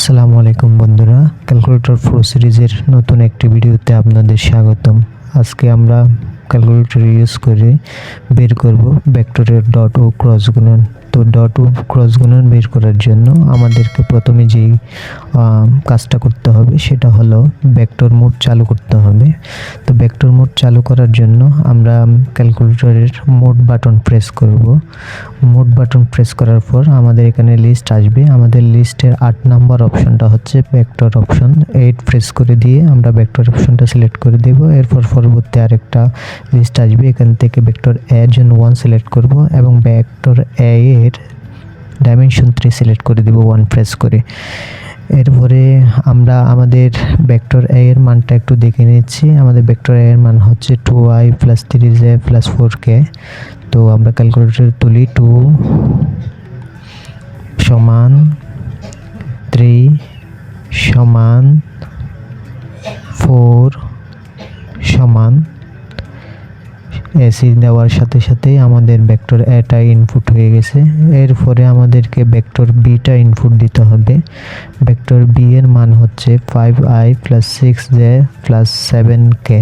আসসালামু আলাইকুম বন্ধুরা। ক্যালকুলেটর প্রো সিরিজের নতুন একটি ভিডিওতে আপনাদের স্বাগতম। আজকে আমরা ক্যালকুলেটর ইউজ করে বের করব ভেক্টরের ডট ও ক্রস গুণন। তো ডট ক্রস গুণন বের করার জন্য আমাদেরকে প্রথমে যেই কাজটা করতে হবে সেটা হলো ভেক্টর মোড চালু করতে হবে। তো ভেক্টর মোড চালু করার জন্য আমরা ক্যালকুলেটরের মোড বাটন প্রেস করব। মোড বাটন প্রেস করার পর আমাদের এখানে লিস্ট আসবে। আমাদের লিস্টের আট নাম্বার অপশনটা হচ্ছে ভেক্টর অপশন এইট প্রেস করে দিয়ে আমরা ভেক্টর অপশনটা সিলেক্ট করে দেব। এরপর পরবর্তী আরেকটা লিস্ট আসবে। এখান থেকে ভেক্টর এ জন্য ওয়ান সিলেক্ট করব এবং ভেক্টর এ এর ডাইমেনশন থ্রি সিলেক্ট করে দেব ওয়ান প্রেস করে। এরপরে আমরা আমাদের ভেক্টর এ এর মানটা একটু দেখে নিচ্ছি। আমাদের ভেক্টর এ এর মান হচ্ছে two I plus three J plus four K তো আমরা ক্যালকুলেটর তুলি টু সমান থ্রি সমান ফোর সমান এসি দেওয়ার সাথে সাথেই আমাদের ভেক্টর এটা ইনপুট হয়ে গেছে। এরপরে আমাদেরকে ভেক্টর বিটা ইনপুট দিতে হবে। ভেক্টর বি এর মান হচ্ছে five I plus six J plus seven K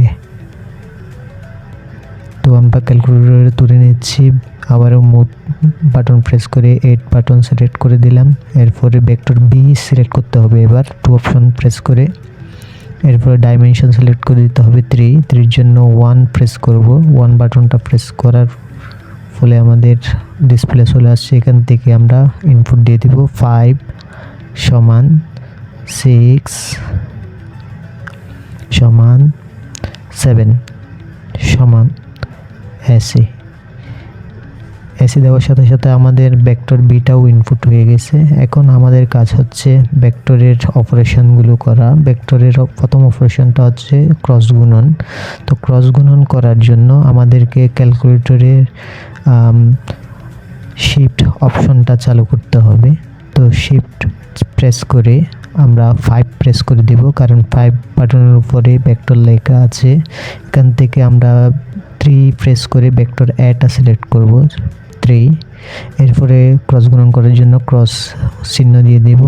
তো আমরা ক্যালকুলেটরে তুলে নিচ্ছি। আবারও মুভ বাটন প্রেস করে এইট বাটন সিলেক্ট করে দিলাম। এরপরে ভেক্টর বি সিলেক্ট করতে হবে এবার। টু অপশন প্রেস করে। এরপরে ডাইমেনশন সিলেক্ট করে দিতে হবে থ্রি থ্রির জন্য ওয়ান প্রেস করব। ওয়ান বাটনটা প্রেস করার ফলে আমাদের ডিসপ্লে চলে আসছে। এখান থেকে আমরা ইনপুট দিয়ে দিব ফাইভ সমান সিক্স সমান সেভেন সমান এসি এসি দেওয়ার সাথে সাথে আমাদের ভেক্টর বিটাও ইনপুট হয়ে গেছে। এখন আমাদের কাজ হচ্ছে ভেক্টরের অপারেশনগুলো করা। ভেক্টরের প্রথম অপারেশনটা হচ্ছে ক্রস গুণন। তো ক্রস গুণন করার জন্য আমাদেরকে ক্যালকুলেটরের শিফট অপশনটা চালু করতে হবে। তো শিফট প্রেস করে আমরা ফাইভ প্রেস করে দিব, কারণ ফাইভ বাটনের উপরে ভেক্টর লেখা আছে। এখান থেকে আমরা থ্রি প্রেস করে ভেক্টর এটা সিলেক্ট করব। থ্রি। এরপরে ক্রস গুণন করার জন্য ক্রস চিহ্ন দিয়ে দিব।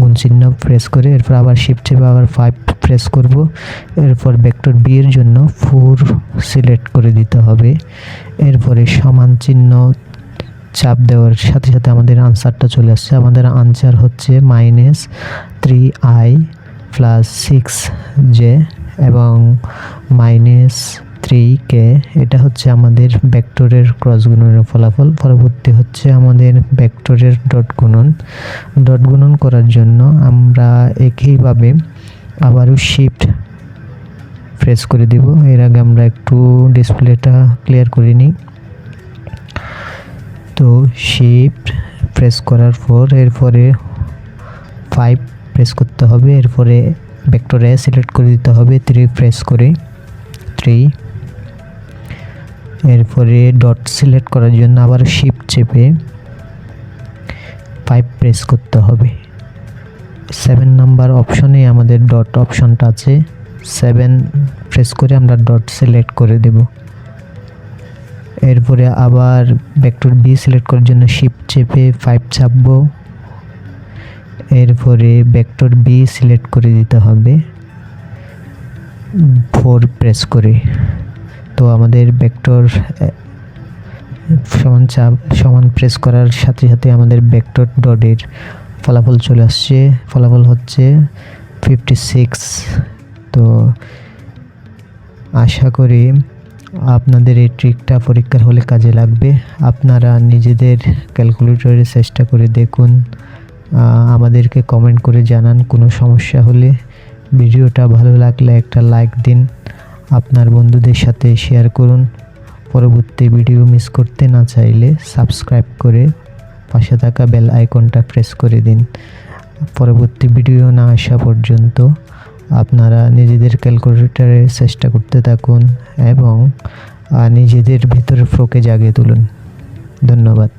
গুণ চিহ্ন প্রেস করে এরপর আবার শিফট চেপে আবার ফাইভ প্রেস করব। এরপর ভেক্টর বি এর জন্য ফোর সিলেক্ট করে দিতে হবে। এরপরে সমান চিহ্ন চাপ দেওয়ার সাথে সাথে আমাদের আনসারটা চলে আসছে। আমাদের আনসার হচ্ছে minus three I plus six J এবং মাইনাস থ্রি কে এটা হচ্ছে আমাদের ভেক্টরের ক্রস গুণনের ফলাফল। পরবর্তী হচ্ছে আমাদের ভেক্টরের ডট গুণন। ডট গুণন করার জন্য আমরা একইভাবে আবারও শিফট প্রেস করে দিব। এর আগে আমরা একটু ডিসপ্লেটা ক্লিয়ার করে নিই। তো শিফট প্রেস করার পর এরপরে ফাইভ প্রেস করতে হবে। এরপরে ভেক্টর এ সিলেক্ট করে দিতে হবে। থ্রি প্রেস করে। থ্রি এরপরে ডট সিলেক্ট করার জন্য আবার শিপ চেপে ফাইভ প্রেস করতে হবে। সেভেন নাম্বার অপশনে আমাদের ডট অপশনটা আছে। সেভেন প্রেস করে আমরা ডট সিলেক্ট করে দেব। এরপরে আবার ভেক্টর বি সিলেক্ট করার জন্য শিপ চেপে ফাইভ চাপবো। এরপরে ভেক্টর বি সিলেক্ট করে দিতে হবে। ফোর প্রেস করে। তো আমাদের ভেক্টর সমান চাপ, সমান প্রেস করার সাথে সাথে আমাদের ভেক্টর ডটের ফলাফল চলে আসছে। ফলাফল হচ্ছে ফিফটি সিক্স তো আশা করি আপনাদের এই ট্রিকটা পরীক্ষার হলে কাজে লাগবে। আপনারা নিজেদের ক্যালকুলেটরে চেষ্টা করে দেখুন। আমাদেরকে কমেন্ট করে জানান কোনো সমস্যা হলে। ভিডিওটা ভালো লাগলে একটা লাইক দিন। আপনার বন্ধুদের সাথে শেয়ার করুন। পরবর্তী ভিডিও মিস করতে না চাইলে সাবস্ক্রাইব করে পাশে থাকা বেল আইকনটা প্রেস করে দিন। পরবর্তী ভিডিও না আসা পর্যন্ত আপনারা নিজেদের ক্যালকুলেটরে চেষ্টা করতে থাকুন এবং নিজেদের ভিতরে ফ্লোকে জাগিয়ে তুলুন। ধন্যবাদ।